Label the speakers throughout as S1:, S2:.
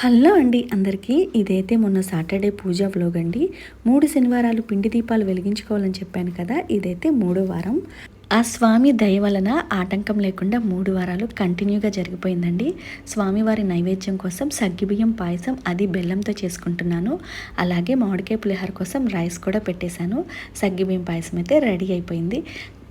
S1: Hello అండి అందరికీ ఇదైతే మొన్న సాటర్డే పూజ వ్లోగ్ అండి. మూడు శనివారాలు పిండి దీపాలు వెలిగించుకోవాలని చెప్పాను కదా ఇదైతే మూడో వారం. ఆ స్వామి దయ వలన ఆటంకం లేకుండా మూడు వారాలు కంటిన్యూగా జరిగిపోయిందండి. స్వామివారి నైవేద్యం కోసం సగ్గిబియ్యం పాయసం అది బెల్లంతో చేసుకుంటున్నాను. అలాగే మామిడికాయ పులిహార కోసం రైస్ కూడా పెట్టేశాను. సగ్గిబియ్యం పాయసం అయితే రెడీ అయిపోయింది.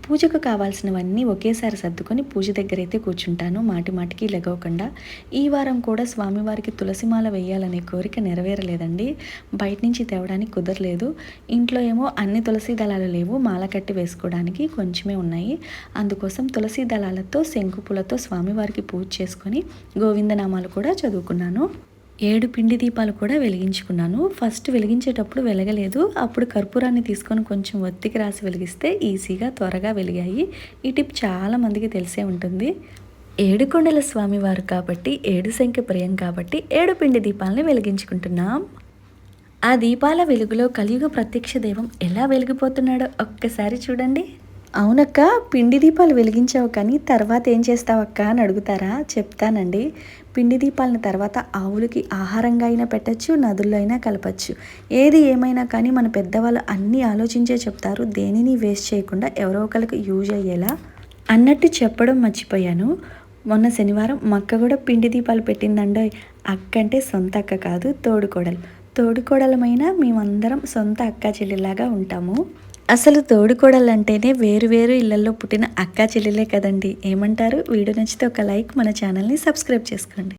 S1: పూజకు కావాల్సినవన్నీ ఒకేసారి సర్దుకొని పూజ దగ్గర అయితే కూర్చుంటాను. మాటి మాటికి లెగవకుండా. ఈ వారం కూడా స్వామివారికి తులసిమాల వేయాలనే కోరిక నెరవేరలేదండి. బయట నుంచి తేవడానికి కుదరలేదు. ఇంట్లో ఏమో అన్ని తులసి దళాలు లేవు. మాల కట్టి వేసుకోవడానికి కొంచెమే ఉన్నాయి. అందుకోసం తులసి దళాలతో శంకుపులతో స్వామివారికి పూజ చేసుకొని గోవిందనామాలు కూడా చదువుకున్నాను. ఏడు పిండి దీపాలు కూడా వెలిగించుకున్నాను. ఫస్ట్ వెలిగించేటప్పుడు వెలగలేదు. అప్పుడు కర్పూరాన్ని తీసుకొని కొంచెం ఒత్తికి రాసి వెలిగిస్తే ఈజీగా త్వరగా వెలిగాయి. ఈ టిప్ చాలామందికి తెలిసే ఉంటుంది. ఏడుకొండల స్వామివారు కాబట్టి ఏడు సంఖ్య ప్రియం కాబట్టి ఏడు పిండి దీపాలని వెలిగించుకుంటున్నాం. ఆ దీపాల వెలుగులో కలియుగ ప్రత్యక్ష దైవం ఎలా వెలిగిపోతున్నాడో ఒక్కసారి చూడండి. అవునక్క పిండి దీపాలు వెలిగించావు కానీ తర్వాత ఏం చేస్తావక్క అని అడుగుతారా? చెప్తానండి. పిండి దీపాలను తర్వాత ఆవులకి ఆహారంగా అయినా పెట్టచ్చు నదుల్లో అయినా కలపచ్చు. ఏది ఏమైనా కానీ మన పెద్దవాళ్ళు అన్నీ ఆలోచించే చెప్తారు. దేనిని వేస్ట్ చేయకుండా ఎవరో ఒకరికి యూజ్ అయ్యేలా. అన్నట్టు చెప్పడం మర్చిపోయాను. మొన్న శనివారం మక్క కూడా పిండి దీపాలు పెట్టిందండో అక్క అంటే సొంత అక్క కాదు తోడుకోడలు. తోడుకోడలమైన మేమందరం సొంత అక్క చెల్లిలాగా ఉంటాము. అసలు తోడుకోడలంటేనే వేరు వేరు ఇళ్ళలో పుట్టిన అక్క చెల్లెలే కదండి. ఏమంటారు? వీడియో నచ్చితే ఒక లైక్ మన ఛానల్ని సబ్స్క్రైబ్ చేసుకోండి.